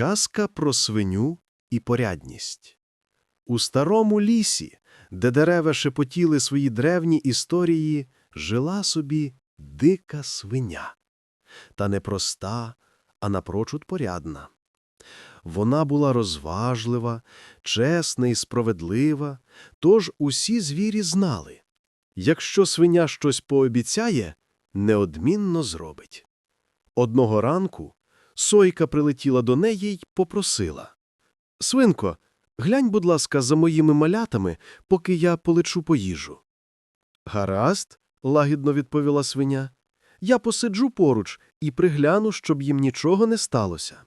Казка про свиню і порядність. У старому лісі, де дерева шепотіли свої древні історії, жила собі дика свиня. Та не проста, а напрочуд порядна. Вона була розважлива, чесна і справедлива, тож усі звірі знали. Якщо свиня щось пообіцяє, неодмінно зробить. Одного ранку Сойка прилетіла до неї й попросила. Свинко, глянь, будь ласка, за моїми малятами, поки я полечу по їжу. Гаразд, лагідно відповіла свиня. Я посиджу поруч і пригляну, щоб їм нічого не сталося.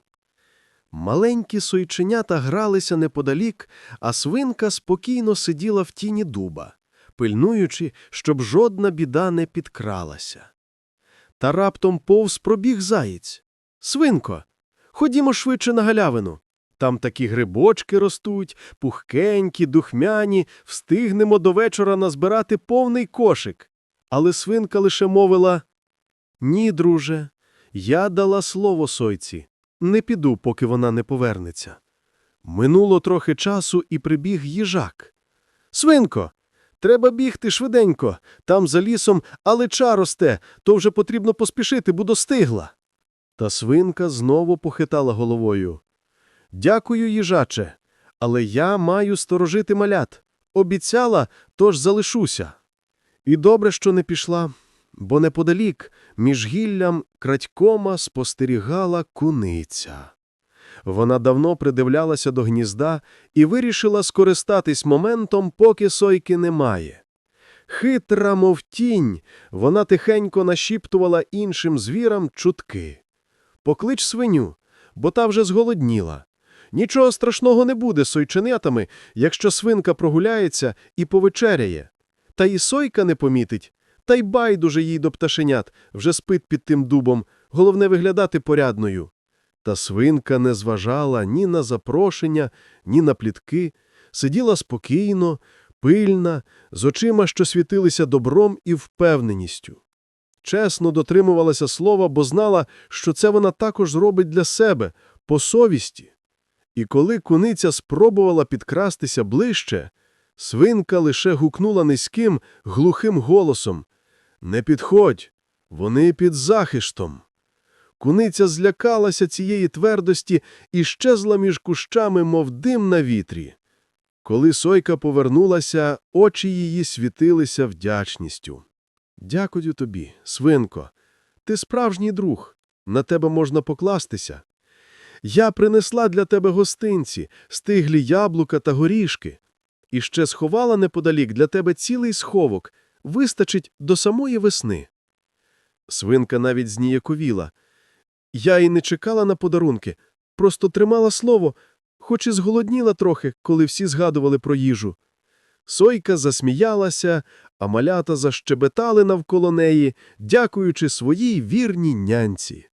Маленькі сойченята гралися неподалік, а свинка спокійно сиділа в тіні дуба, пильнуючи, щоб жодна біда не підкралася. Та раптом повз пробіг заєць. Свинко, ходімо швидше на галявину. Там такі грибочки ростуть, пухкенькі, духмяні, встигнемо до вечора назбирати повний кошик. Але свинка лише мовила Ні, друже, я дала слово сойці. Не піду, поки вона не повернеться. Минуло трохи часу і прибіг їжак. Свинко, треба бігти швиденько. Там за лісом алеча росте, то вже потрібно поспішити, бо достигла. Та свинка знову похитала головою. Дякую, їжаче, але я маю сторожити малят. Обіцяла, тож залишуся. І добре, що не пішла, бо неподалік, між гіллям крадькома спостерігала куниця. Вона давно придивлялася до гнізда і вирішила скористатись моментом, поки сойки немає. Хитра, мов тінь, вона тихенько нашіптувала іншим звірам чутки. Поклич свиню, бо та вже зголодніла. Нічого страшного не буде з сойченятами, якщо свинка прогуляється і повечеряє. Та і сойка не помітить, та й байдуже їй до пташенят, вже спить під тим дубом, головне виглядати порядною. Та свинка не зважала ні на запрошення, ні на плітки, сиділа спокійно, пильна, з очима, що світилися добром і впевненістю. Чесно дотримувалася слова, бо знала, що це вона також зробить для себе, по совісті. І коли куниця спробувала підкрастися ближче, свинка лише гукнула низьким, глухим голосом Не підходь, вони під захистом. Куниця злякалася цієї твердості і щезла між кущами, мов дим на вітрі. Коли сойка повернулася, очі її світилися вдячністю. Дякую тобі, свинко. Ти справжній друг. На тебе можна покластися. Я принесла для тебе гостинці, стиглі яблука та горішки. І ще сховала неподалік для тебе цілий сховок. Вистачить до самої весни. Свинка навіть зніяковіла. Я й не чекала на подарунки, просто тримала слово, хоч і зголодніла трохи, коли всі згадували про їжу. Сойка засміялася, а малята защебетали навколо неї, дякуючи своїй вірній нянці.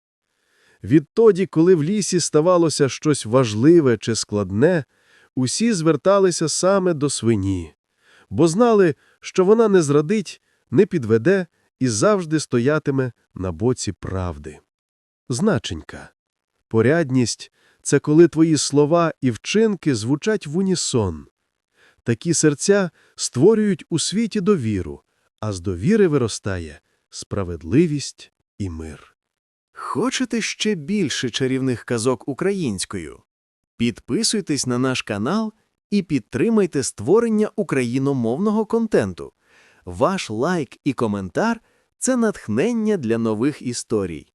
Відтоді, коли в лісі ставалося щось важливе чи складне, усі зверталися саме до свині, бо знали, що вона не зрадить, не підведе і завжди стоятиме на боці правди. Значенька. Порядність – це коли твої слова і вчинки звучать в унісон. Такі серця створюють у світі довіру, а з довіри виростає справедливість і мир. Хочете ще більше чарівних казок українською? Підписуйтесь на наш канал і підтримайте створення україномовного контенту. Ваш лайк і коментар це натхнення для нових історій.